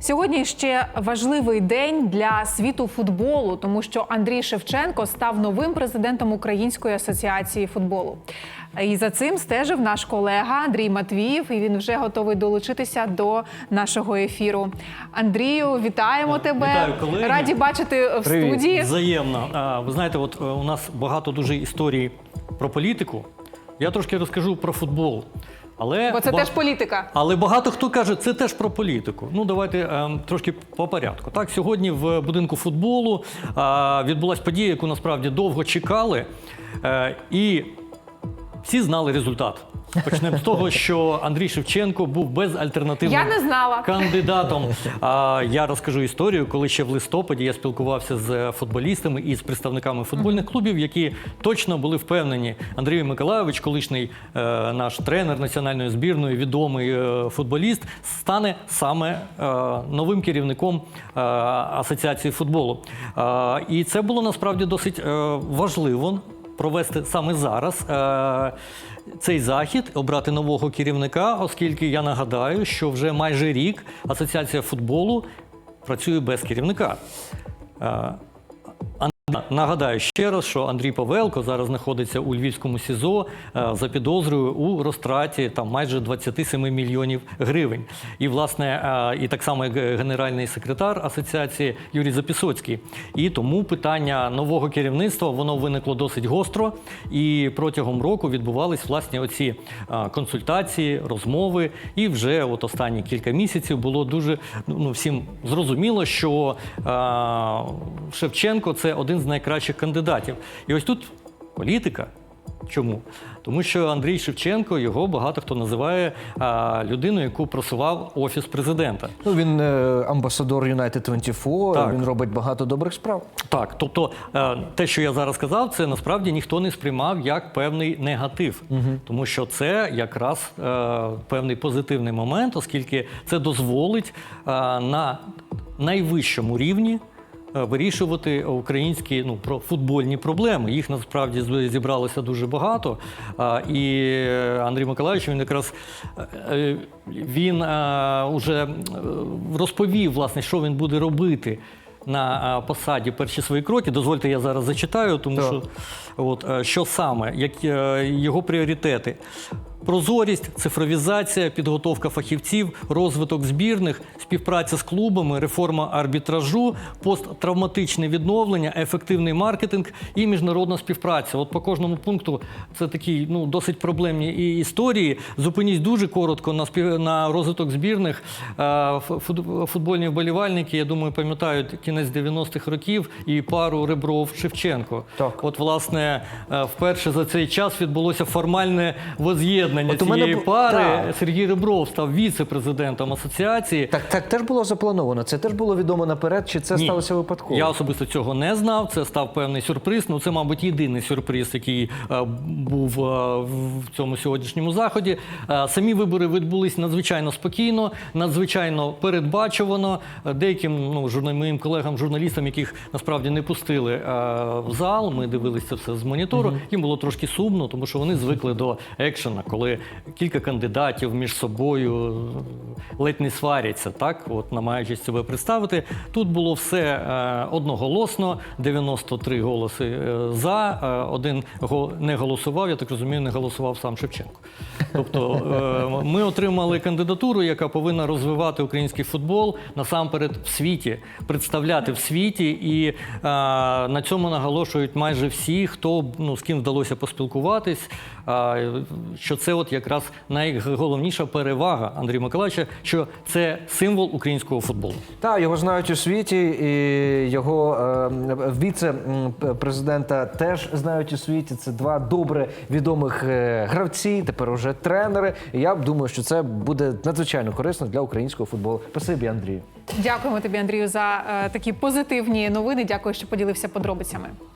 Сьогодні ще важливий день для світу футболу, тому що Андрій Шевченко став новим президентом Української асоціації футболу. І за цим стежив наш колега Андрій Матвіїв, і він вже готовий долучитися до нашого ефіру. Андрію, вітаємо тебе! Вітаю, колеги. Раді бачити в Привіт. студії. Взаємно. А, Ви знаєте, от е, у нас багато дуже історій про політику. Я трошки розкажу про футбол. Але Бо це ба- теж політика. Але багато хто каже, це теж про політику. Ну давайте е, трошки по порядку. Так, сьогодні в будинку футболу е, відбулася подія, яку насправді довго чекали, е, і всі знали результат. Почнемо з того, що Андрій Шевченко був безальтернативним Я не знала. кандидатом. А я розкажу історію, коли ще в листопаді я спілкувався з футболістами і з представниками футбольних клубів, які точно були впевнені. Андрій Миколайович, колишній е, наш тренер національної збірної, відомий е, футболіст, стане саме е, новим керівником е, асоціації футболу. Е, і це було насправді досить е, важливо провести саме зараз. Е, цей захід обрати нового керівника, оскільки я нагадаю, що вже майже рік Асоціація футболу працює без керівника. Нагадаю ще раз, що Андрій Павелко зараз знаходиться у Львівському СІЗО е, за підозрою у розтраті там майже 27 мільйонів гривень. І власне, е, і так само як генеральний секретар асоціації Юрій Запісоцький. І тому питання нового керівництва воно виникло досить гостро. І протягом року відбувались власне оці е, консультації, розмови. І вже от останні кілька місяців було дуже ну всім зрозуміло, що Шевченко це один з найкращих кандидатів. І ось тут політика. Чому? Тому що Андрій Шевченко його багато хто називає а, людиною, яку просував офіс президента. Ну, він е, амбасадор United 24, Так. він робить багато добрих справ. Так, тобто е, те, що я зараз сказав, це насправді ніхто не сприймав як певний негатив, тому що це якраз е, певний позитивний момент, оскільки це дозволить е, на найвищому рівні. Е, Вирішувати українські ну про футбольні проблеми. Їх насправді зібралося дуже багато. І е, Андрій Миколаївич він якраз е, він вже розповів, власне, що він буде робити на посаді перші свої кроки. Дозвольте, я зараз зачитаю, тому Так. що от що саме, як його пріоритети. Прозорість, цифровізація, підготовка фахівців, розвиток збірних, співпраця з клубами, реформа арбітражу, посттравматичне відновлення, ефективний маркетинг і міжнародна співпраця. От по кожному пункту це такі ну досить проблемні і історії. Зупиніть дуже коротко на спів... на розвиток збірних. Футбольні вболівальники, я думаю, пам'ятають кінець 90-х років і пару Ребров Шевченко. Так. От, власне, е, вперше за цей час відбулося формальне воз'єднання От у мене цієї бу- пари. так. Сергій Ребров став віце-президентом асоціації. Так, так теж було заплановано. Це теж було відомо наперед, чи це Ні. сталося випадково? Я особисто цього не знав. Це став певний сюрприз. Ну це, мабуть, єдиний сюрприз, який е, був е, в цьому сьогоднішньому заході. Е, самі вибори відбулись надзвичайно спокійно, надзвичайно передбачувано. Е, Деяким ну, журна- моїм колегам, журналістам, яких насправді не пустили е, в зал. Ми дивилися це все з монітору. Їм було трошки сумно, тому що вони звикли до екшена, коли кілька кандидатів між собою ледь не сваряться, так от намагаючись себе представити. Тут було все е, одноголосно, 93 голоси е, за, е, один не голосував. Я так розумію, не голосував сам Шевченко. Тобто ми отримали кандидатуру, яка повинна розвивати український футбол насамперед в світі, представляти в світі, і на цьому наголошують майже всі, хто ну з ким вдалося поспілкуватись. що це от якраз найголовніша перевага Андрія Миколаївича, що це символ українського футболу. Так, його знають у світі, і його е, віце-президента теж знають у світі. Це два добре відомих е, гравці, тепер уже тренери. І я думаю, що це буде надзвичайно корисно для українського футболу. Спасибі, Андрію. Дякуємо тобі, Андрію, за е, такі позитивні новини. Дякую, що поділився подробицями.